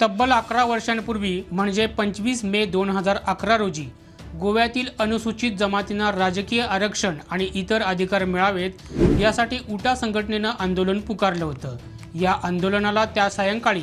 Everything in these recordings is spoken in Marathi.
तब्बल अकरा वर्षांपूर्वी म्हणजे पंचवीस मे दोन हजार अकरा रोजी गोव्यातील अनुसूचित जमातींना राजकीय आरक्षण आणि इतर अधिकार मिळावेत यासाठी उटा संघटनेनं आंदोलन पुकारलं होतं. या आंदोलनाला त्या सायंकाळी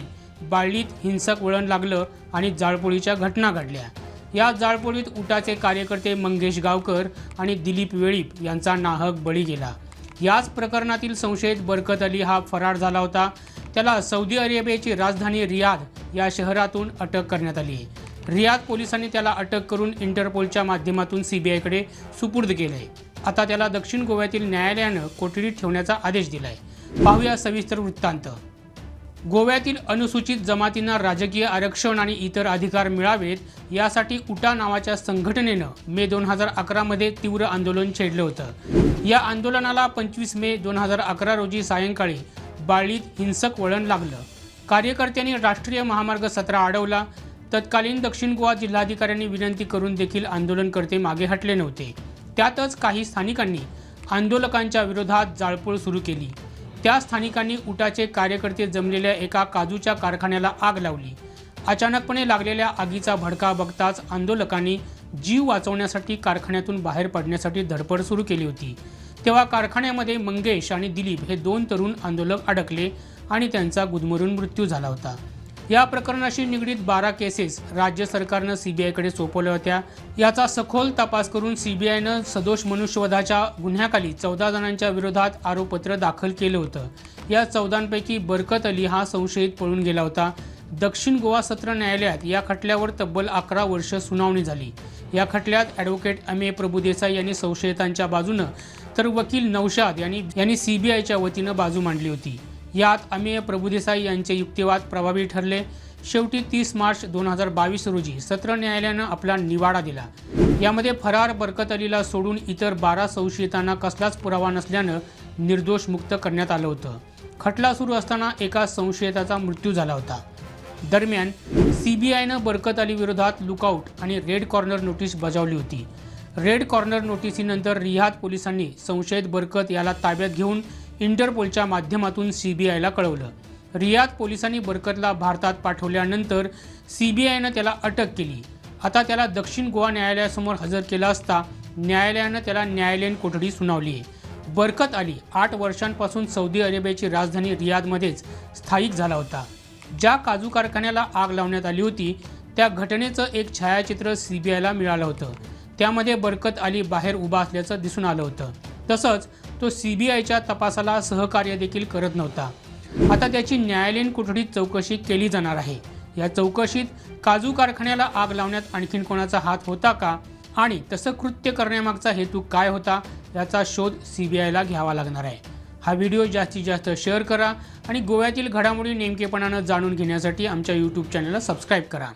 बाळलीत हिंसक वळण लागलं आणि जाळपोळीच्या घटना घडल्या. या जाळपोळीत उटाचे कार्यकर्ते मंगेश गावकर आणि दिलीप वेळीप यांचा नाहक बळी गेला. याच प्रकरणातील संशयित बरकत अली हा फरार झाला होता. त्याला सौदी अरेबियाची राजधानी रियाद या शहरातून अटक करण्यात आली. आहे रियाद पोलिसांनी त्याला अटक करून इंटरपोलच्या माध्यमातून सीबीआयकडे सुपूर्द केलंय. आता त्याला दक्षिण गोव्यातील न्यायालयानं कोठडीत ठेवण्याचा आदेश दिलाय. पाहूया सविस्तर वृत्तांत. गोव्यातील अनुसूचित जमातींना राजकीय आरक्षण आणि इतर अधिकार मिळावेत यासाठी उटा नावाच्या संघटनेनं मे दोन हजार अकरामध्ये तीव्र आंदोलन छेडलं होतं. या आंदोलनाला पंचवीस मे दोन हजार अकरा रोजी सायंकाळी बाळीत हिंसक वळण लागलं. कार्यकर्त्यांनी राष्ट्रीय महामार्ग सतरा अडवला. तत्कालीन दक्षिण गोवा जिल्हाधिकाऱ्यांनी विनंती करून देखील आंदोलनकर्ते मागे हटले नव्हते. त्यातच काही स्थानिकांनी आंदोलकांच्या विरोधात जाळपोळ सुरू केली. त्या स्थानिकांनी उटाचे कार्यकर्ते जमलेल्या एका काजूच्या कारखान्याला आग लावली. अचानकपणे लागलेल्या आगीचा भडका बघताच आंदोलकांनी जीव वाचवण्यासाठी कारखान्यातून बाहेर पडण्यासाठी धडपड सुरू केली होती. तेव्हा कारखान्यामध्ये मंगेश आणि दिलीप हे दोन तरुण आंदोलक अडकले. आणि त्यांचा गुदमरून मृत्यू झाला होता. या प्रकरणाशी निगडीत बारा केसेस राज्य सरकारनं सीबीआयकडे सोपवल्या होत्या. याचा सखोल तपास करून सीबीआयनं सदोष मनुष्यवधाच्या गुन्ह्याखाली चौदा जणांच्या विरोधात आरोपपत्र दाखल केलं होतं. या चौदांपैकी बरकत अली हा संशयित पळून गेला होता. दक्षिण गोवा सत्र न्यायालयात या खटल्यावर तब्बल अकरा वर्ष सुनावणी झाली. या खटल्यात ॲडव्होकेट अमेय प्रभुदेसाई यांनी संशयितांच्या बाजूनं तर वकील नौशाद यांनी यांनी सीबीआयच्या वतीनं बाजू मांडली होती. यात अमेय प्रभुदेसाई यांचे युक्तिवाद प्रभावी ठरले. शेवटी तीस मार्च दोन हजार बावीस रोजी सत्र न्यायालयानं आपला निवाडा दिला. यामध्ये फरार बरकत अलीला सोडून इतर बारा संशयितांना कसलाच पुरावा नसल्यानं निर्दोष मुक्त करण्यात आलं होतं. खटला सुरू असताना एका संशयिताचा मृत्यू झाला होता. दरम्यान सीबीआयनं बरकत अली विरोधात लुकआउट आणि रेड कॉर्नर नोटीस बजावली होती. रेड कॉर्नर नोटिसीनंतर रिहाद पोलिसांनी संशयित बरकत याला ताब्यात घेऊन इंटरपोलच्या माध्यमातून सीबीआयला कळवलं. रियाद पोलिसांनी बरकतला भारतात पाठवल्यानंतर सीबीआयनं त्याला अटक केली. आता त्याला दक्षिण गोवा न्यायालयासमोर हजर केला असता न्यायालयानं त्याला न्यायालयीन कोठडी सुनावली. बरकत अली आठ वर्षांपासून सौदी अरेबियाची राजधानी रियादमध्येच स्थायिक झाला होता. ज्या काजू कारखान्याला आग लावण्यात आली होती त्या घटनेचं एक छायाचित्र सीबीआयला मिळालं होतं. त्यामध्ये बरकत अली बाहेर उभा असल्याचं दिसून आलं होतं. तसंच तो सीबीआयच्या तपासाला सहकार्य देखील करत नव्हता. आता त्याची न्यायालयीन कोठडीत चौकशी केली जाणार आहे. या चौकशीत काजू कारखान्याला आग लावण्यात आणखीन कोणाचा हात होता का आणि तसं कृत्य करण्यामागचा हेतू काय होता याचा शोध सीबीआयला घ्यावा लागणार आहे. हा व्हिडिओ जास्तीत जास्त शेअर करा आणि गोव्यातील घडामोडी नेमकेपणानं जाणून घेण्यासाठी आमच्या यूट्यूब चॅनलला सबस्क्राईब करा.